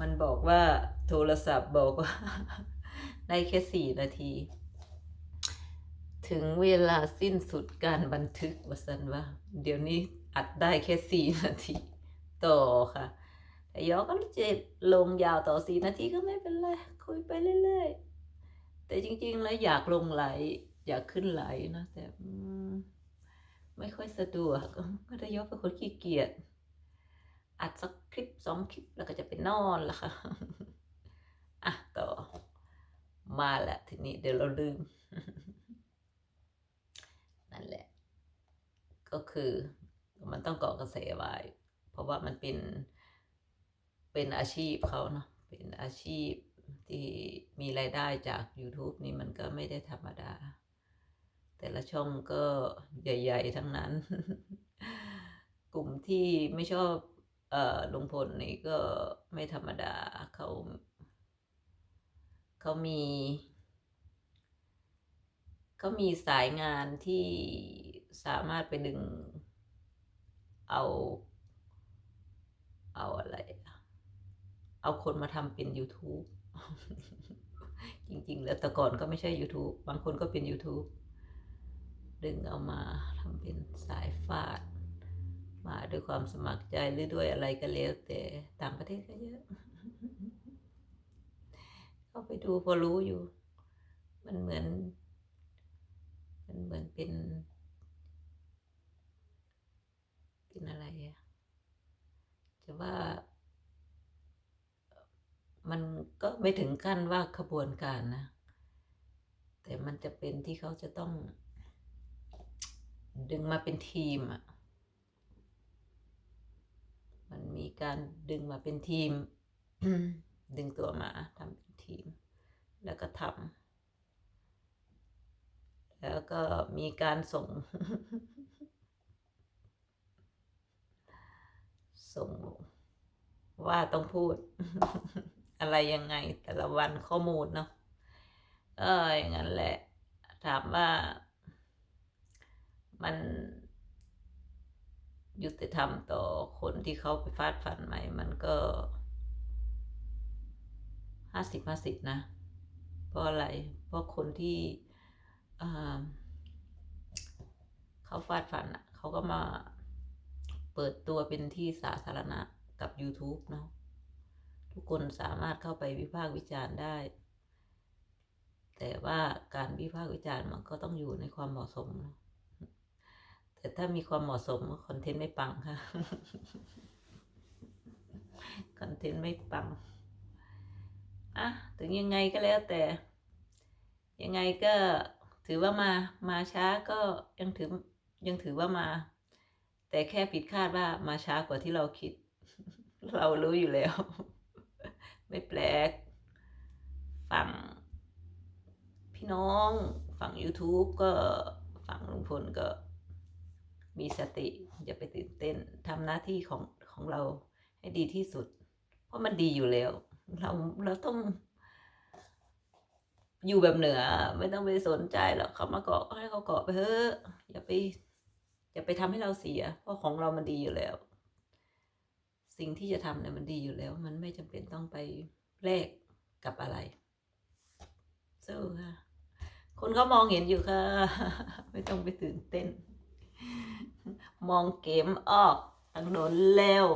มันบอกว่าโทรศัพท์บอกว่า ได้แค่สี่นาที ถึงเวลาสิ้นสุดการบันทึกวสันว่า เดี๋ยวนี้อัดได้แค่สี่นาที ต่อค่ะแต่ยอก็จะลงยาวต่อสี่นาทีก็ไม่เป็นไร คุยไปเรื่อยๆ แต่จริงๆ แล้วอยากลงไหล อยากขึ้นไหลนะ แต่ไม่ค่อยสะดวกก็ได้ยกเป็นคนขี้เกียจ อัดสักคลิปสองคลิปแล้วก็จะไปนอนละค่ะ อะต่อ มาแล้วทีนี้เดี๋ยวเราลืม นั่นแหละ ก็คือมันต้องเกาะกระแสไว้ เพราะว่ามันเป็น เป็นอาชีพเขาเนาะ เป็นอาชีพที่มีรายได้จาก YouTube นี่มันก็ไม่ได้ธรรมดา แต่ละช่องก็ใหญ่ ๆ ทั้งนั้น กลุ่มที่ไม่ชอบ เอ่อลุงพลนี่ก็ไม่ธรรมดาเขาเขามีเขามีสายงานที่สามารถไปดึงเอา เอาอะไร เอาคนมาทำเป็น YouTube จริงๆ แล้วแต่ก่อนก็ไม่ใช่ YouTube บางคนก็เป็น YouTube ดึงเอามาทำเป็น ด้วยความสมัครใจหรือด้วยอะไรก็แล้ว แต่ต่างประเทศก็เยอะ เข้าไปดูพอรู้อยู่ มันเหมือน มันเหมือนเป็น เป็นอะไรอะจะว่า มันก็ไม่ถึงขั้นว่าขบวนการนะ แต่มันจะเป็นที่เขาจะต้อง ดึงมาเป็นทีมอะ มันมีการดึงมาเป็นทีม ดึงตัวมาทำเป็นทีม แล้วก็ทำแล้วก็มีการส่ง ส่งว่าต้องพูด อะไรยังไงแต่ละวันข้อมูลเนาะเอออย่างนั้นแหละ ถามว่ามัน ยุติธรรมต่อคนที่เขาไปฟาดฟันไหมมันก็ห้าสิบห้าสิบนะ เพราะอะไร เพราะคนที่เขาฟาดฟันอะเขาก็มาเปิดตัวเป็นที่สาธารณะกับ YouTube เนาะทุกคนสามารถเข้าไปวิพากษ์วิจารณ์ได้ แต่ว่าการวิพากษ์วิจารณ์มันก็ต้องอยู่ในความเหมาะสมเนาะ แต่ถ้ามีความเหมาะสมคอนเทนต์ไม่ปังค่ะ คอนเทนต์ไม่ปัง อะ ถึงยังไงก็แล้วแต่ ยังไงก็ถือว่ามา มาช้าก็ยังถือยังถือว่ามา แต่แค่ผิดคาดว่ามาช้ากว่าที่เราคิด เรารู้อยู่แล้ว ไม่แปลก ฝั่งพี่น้อง ฝั่ง YouTube ก็ฝั่งลุงพลก็ มีสติอย่าไปตื่นเต้นทำหน้าที่ของของเราให้ดีที่สุด เพราะมันดีอยู่แล้ว เราเราต้อง อยู่แบบเหนือ ไม่ต้องไปสนใจหรอกเขามาเกาะให้เขาเกาะไปเถอะอย่าไป อย่าไปทำให้เราเสีย เพราะของเรามันดีอยู่แล้ว สิ่งที่จะทำเนี่ยมันดีอยู่แล้ว มันไม่จำเป็นต้องไปแลกกับอะไรสู้ค่ะคนเขามองเห็นอยู่ค่ะ ไม่ต้องไปตื่นเต้น มองเกมออกทางโดนแล้ว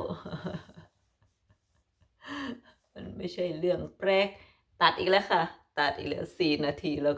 มันไม่ใช่เรื่องแปลกตัดอีกแล้วค่ะ ตัดอีกแล้วสี่นาทีแล้ว